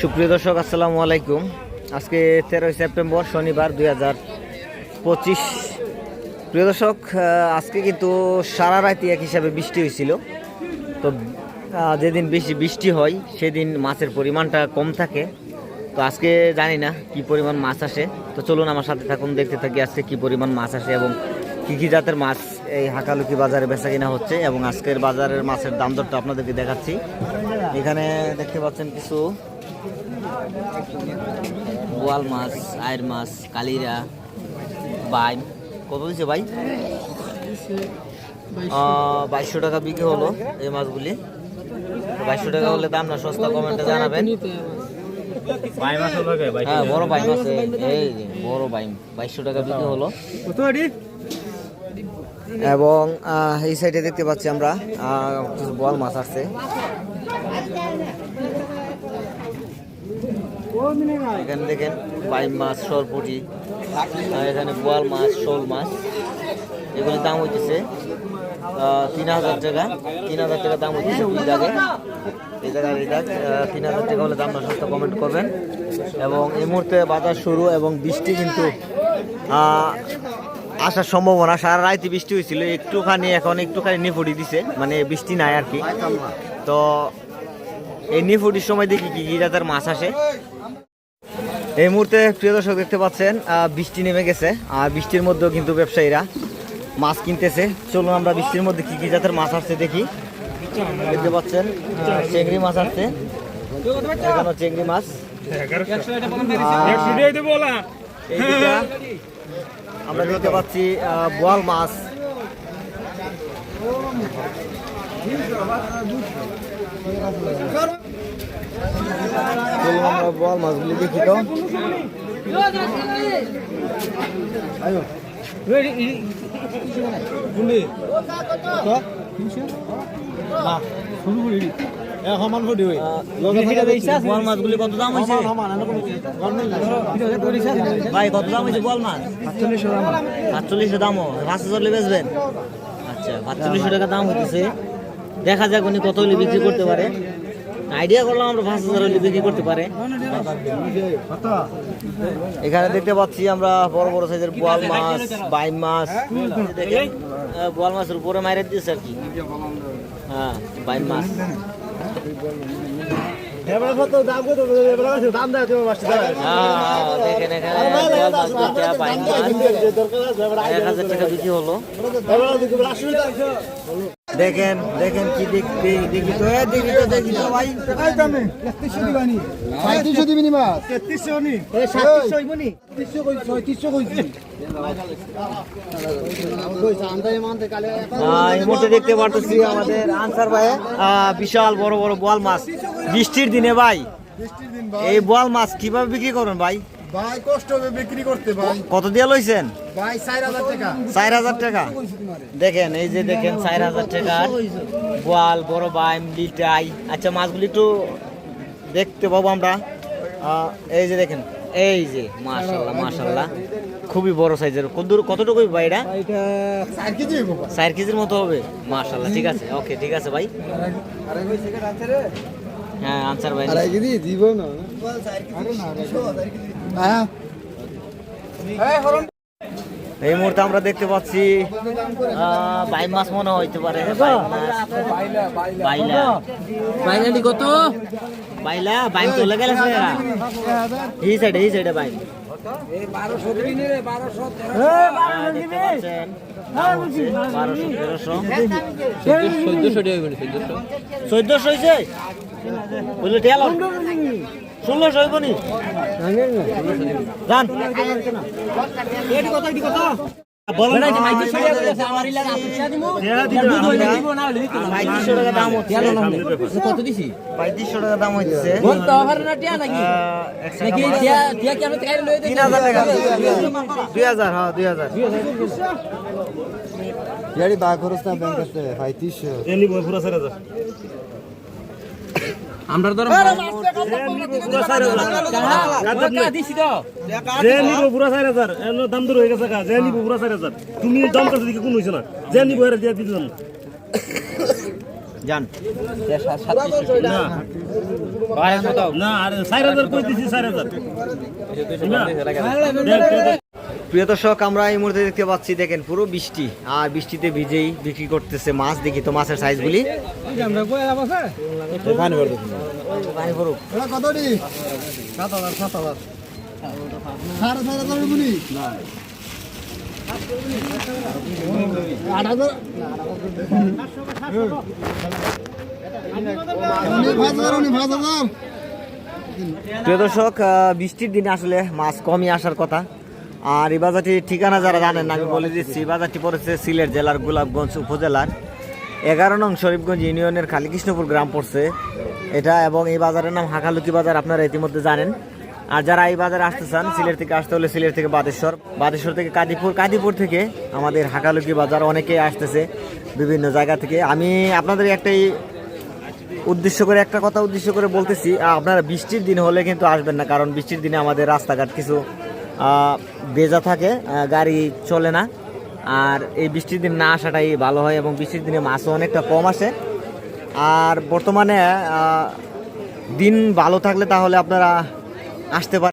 সুপ্রিয় দর্শক, আসসালামু আলাইকুম। আজকে তেরোই সেপ্টেম্বর, শনিবার দুই হাজার পঁচিশ। প্রিয় দর্শক আজকে কিন্তু সারা রাতি এক হিসাবে বৃষ্টি হয়েছিল। তো যেদিন বেশি বৃষ্টি হয়, সেদিন মাছের পরিমাণটা কম থাকে। তো আজকে জানি না কি পরিমাণ মাছ আসে। তো চলুন আমার সাথে থাকুন, দেখতে থাকি আজকে কি পরিমাণ মাছ আসে এবং কী কী জাতের মাছ এই হাকালুকি বাজারে বেচা কিনা হচ্ছে এবং আজকের বাজারের মাছের দাম দরটা আপনাদেরকে দেখাচ্ছি। এখানে দেখতে পাচ্ছেন কিছু বোয়াল মাছ আয়ের মাছ কালিরা বাইম। কত দিচ্ছে ভাই? বাইশশো টাকা বিক্রি হলো এই মাছগুলি। বাইশশো টাকা হলে দাম না সস্তা কমেন্টে জানাবেন। হ্যাঁ বড় বাইম আছে। এই বড় বাইম। বাইশশো টাকা বিক্রি হলো। এবং এই সাইডে দেখতে পাচ্ছি আমরা কিছু বোয়াল মাছ আসছে। এখানে দেখেন বাইম মাছ, সরপুটি এখানে বোয়াল মাছ, শোল মাছ। এগুলির দাম হইতেছে তিন হাজার টাকা। তিন হাজার টাকা দাম হইতেছে দুই জায়গায় এই জায়গায় এই জায়গায় তিন হাজার টাকা হলে দামটা সস্তা কমেন্ট করবেন। এবং এই মুহূর্তে বাজার শুরু এবং বৃষ্টি কিন্তু আসার সম্ভাবনা, সারা রাইতে বৃষ্টি হয়েছিল একটুখানি এখন একটুখানি নিফুটি দিছে মানে বৃষ্টি নাই আর কি। তো এই নিফুটির সময় দেখি কি কি জাতের মাছ আসে। এই মুহূর্তে প্রিয় দর্শক দেখতে পাচ্ছেন বৃষ্টি নেমে গেছে। আর বৃষ্টির মধ্যেও কিন্তু ব্যবসায়ীরা মাছ কিনতেছে। চলুন আমরা বৃষ্টির মধ্যে কি কি জাতের মাছ আসছে দেখি। দেখতে পাচ্ছেন চেংড়ি মাছ আসছে। এখানে চেংড়ি মাছ। আমরা দেখতে পাচ্ছি আহ, বোয়াল মাছ। আমরা বোয়াল মাছগুলি দেখি তো কত দাম হয়েছে ভাই মাছ পাঁচচল্লিশশো দাম পাঁচ হাজার বেচবেন আচ্ছা পাঁচচল্লিশশো টাকা দাম হইতেছে। দেখা যাক উনি কত হলে বিক্রি করতে পারে। আইডিয়া করলাম আমরা পাঁচ হাজার হলে বিক্রি করতে পারে। এখানে দেখতে পাচ্ছি আমরা বড় বড় সাইজের বোয়াল মাছ বাইম মাছ। বোয়াল মাছের উপরে মাইরে দিয়েছে আর কি। হ্যাঁ মাছ। হ্যাঁ, মাছ। এক হাজার টাকা বিক্রি হলো। দেখেন দেখেন কি দেখতে দেখি তো এ, দেখি তো দেখি তো ভাই। সাঁত্রিশশো দিবি নি মাছ? আহ, এই মুহূর্তে দেখতে পারতেছি আমাদের আনসার ভাই বিশাল বড় বড় বোয়াল মাছ। বৃষ্টির দিনে ভাই। এই বোয়াল মাছ কীভাবে বিক্রি করবেন ভাই? ভাই কষ্ট হবে বিক্রি করতে ভাই। কত দিয়ে লইছেন? ভাই চার হাজার টাকা। চার হাজার টাকা? দেখেন এই যে দেখেন চার হাজার টাকার বোয়াল বড় বাইম লিটাই আচ্ছা মাছগুলি একটু দেখতে পাবো আমরা। এই যে দেখেন এই যে মাশাল্লাহ মাশাল্লাহ খুবই বড় সাইজের। কত দূর কতটুকু ভাই এটা? চার কেজির মতো হবে। মাশাল্লাহ ঠিক আছে। ওকে ঠিক আছে ভাই। হ্যাঁ আনসার ভাই। দিব না। এই মুহূর্তে আমরা দেখতে পাচ্ছি আহ, বাইম মাছ মনে হইতে পারে। বাইম মাছ। বাইলা বাইনালি কত? বাইলা বাইম চলে গেছে এই সাইডে এই সাইডে বারোশো তেরোশো। চোদ্দশো ষোলোশো হইব নি যান বলেন না, পঁয়ত্রিশশো টাকা দাম হচ্ছে। কত দিছি? পঁয়ত্রিশশো টাকা দাম হচ্ছে। বল তো আমার না টিয়া নাকি? আহ, এক নাকি second। টিয়া টিয়া কি আমি খাই লই তিন হাজার টাকা। দুই হাজার হ্যাঁ দুই হাজার। ইয়ারি খরচ না ব্যাংক আছে পঁয়ত্রিশশো আমরা ধর যে নিব পুরা চার হাজার দাম দূর হয়ে গেছে কা যে নিব পুরা চার হাজার তুমি দাম কাছে দিকে কোন হইছে না। যে নিব এর দিয়া দিলাম যান। না। না। আর চার হাজার করে দিছি চার হাজার প্রিয় দর্শক আমরা এই মুহূর্তে দেখতে পাচ্ছি দেখেন পুরো বৃষ্টি। আর বৃষ্টিতে ভিজেই বিক্রি করতেছে মাছ দেখি তো মাছের সাইজগুলি হাজার গুলি প্রিয় দর্শক বৃষ্টির দিনে আসলে মাছ কমই আসার কথা। আর এই বাজারটির ঠিকানা যারা জানেন, আমি বলে দিচ্ছি, এই বাজারটি পড়েছে সিলেট জেলার গোলাপগঞ্জ উপজেলার এগারো নং শরীফগঞ্জ ইউনিয়নের কালীকৃষ্ণপুর গ্রাম পড়ছে। এটা এবং এই বাজারের নাম হাঁকালুকি বাজার, আপনারা ইতিমধ্যে জানেন। আর যারা এই বাজারে আসতে চান, সিলেট থেকে আসতে হলে সিলেট থেকে বাদেশ্বর বাদেশ্বর থেকে কাদিপুর কাদিপুর থেকে আমাদের হাঁকালুকি বাজার অনেকেই আসতেছে বিভিন্ন জায়গা থেকে। আমি আপনাদের একটাই উদ্দেশ্য করে, একটা কথা উদ্দেশ্য করে বলতেছি, আপনারা বৃষ্টির দিন হলে কিন্তু আসবেন না, কারণ বৃষ্টির দিনে আমাদের রাস্তাঘাট কিছু ভেজা থাকে গাড়ি চলে না। আর এই বৃষ্টির দিন না আসাটাই ভালো হয় এবং বৃষ্টির দিনে মাছও অনেকটা কম আসে। আর বর্তমানে দিন ভালো থাকলে তাহলে আপনারা আসতে পারেন।